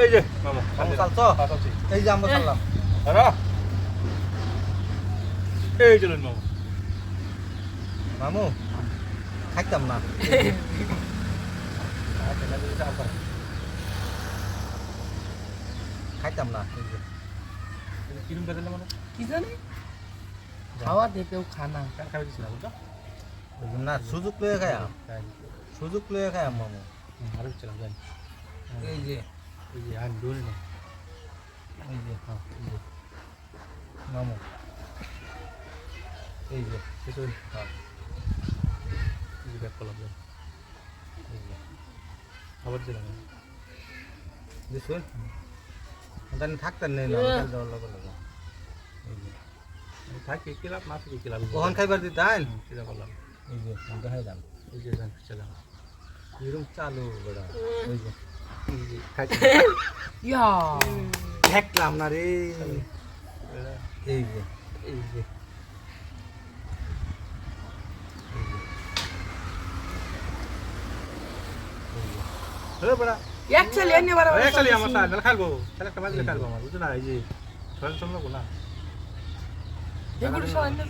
এই যে মামু মামু চালছ হ্যাঁ, চালছি। এই যে আমরা চাললাম দাঁড়া। এই চলুন মামু মামু খাইতাম না খাইতাম না এই যে কিরম বেদলে মানে কি জানি খাওয়া দেখেও খানা কেন খাবে দিছিল বুঝছ ওই জন্য না সুযোগ লয়ে খাইয়াম সুযোগ লয়ে খাইয়াম মামু আরও ছিলাম জানি এই যে এই যে আর দৌড়ে না এই যে হ্যাঁ যে মামু এই যে কিছু হ্যাঁ এই যে ব্যাক করলাম। এই যে আবার ছিলাম দিছুন জানি থাকতেন নেই না দেওয়ার লগে লগে এই যে থাকি কিলাম না থাকি কিলাম কখন খাইবার দিতেন কিলা করলাম এই যে দেখাই দাম এই যে ছিলাম এরকম চালু বেড়া যে ইয়া দেখলাম না রে এই যে এই যে হ্যাঁ বড়া এক ছেলে এনে আমার তাহলে একটা খেলব আমার বুঝছ না এই যে ছয় সম্ভব না এগুলো সব এনে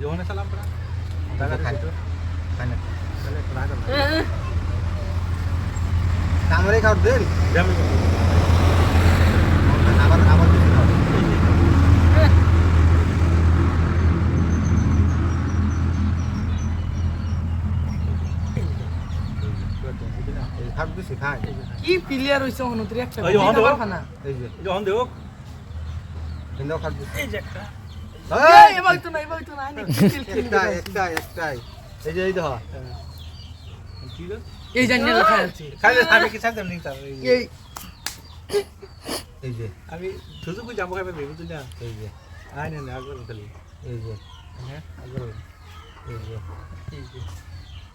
যখন সালাম পড়া টাকা খাই একটা না খাওয়ার দেন আবার আবার এই কি প্লেয়ার হইছে হনুত্রি একটা এই যে যখন দেখ এই যে। একটা। এই! এবার তো না এবার তো না। আনি কিল কিল একটাই একটাই একটাই। এই যে এই দেখ এই জানি লেখা আছে খাইলে আমি কি নি এই এই যে আমি খাইবে বুঝছ না এই যে আয় না আগর খালি এই যে হ্যাঁ আগর এই যে এই যে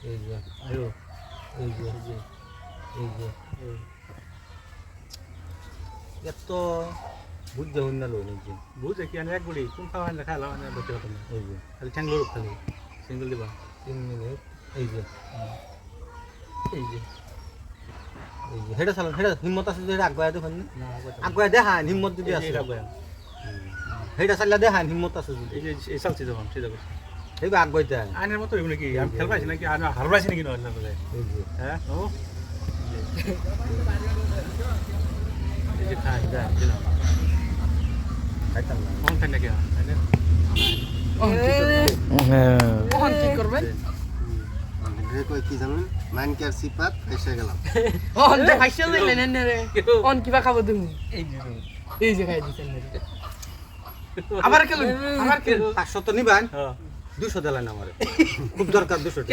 এই যে আয়ো এই যে এই যে এই যে এত বুঝতে হইন না লোন এই যে বুঝে কি আমি এক গুড়ি কোন খাওয়া না বসে খালি ঠ্যাংলো খালি সিঙ্গেল দিবা তিন মিনিট। এই যে। এই যে। এই যে। হেডা চালান হেডা। হিম্মত আছে যে হেডা আগুয়াই দেখুন না? আগর আগুয়াই দেখান হিম্মত যদি আছে। বয়ান হেডা চালিয়া দেখান হিম্মত আছে যদি। এই যে এই চালছি যখন ঠিক আছে এইবার আগুয়াই দেয় আইনের মতো এগুলো কি আমি খেল পাইছি নাকি? আমি হার পাইছি নাকি নয় না বলে এই যে। হ্যাঁ ও এই যে খাই যা খাইতাম না কোন খাই নাকি? আইনে কখন কি করবেন রে কই জানেন মাইন সিপাত এসে গেলাম অন যে ফাইসা দিলেন রে অন কিবা খাব তুমি? এই যে এই যে খাই দিছেন আবার কেলো আবার কেলো পাঁচশো তো নিবেন। হ্যাঁ। দুশো দিলেন আমার। খুব দরকার দুশো টাকা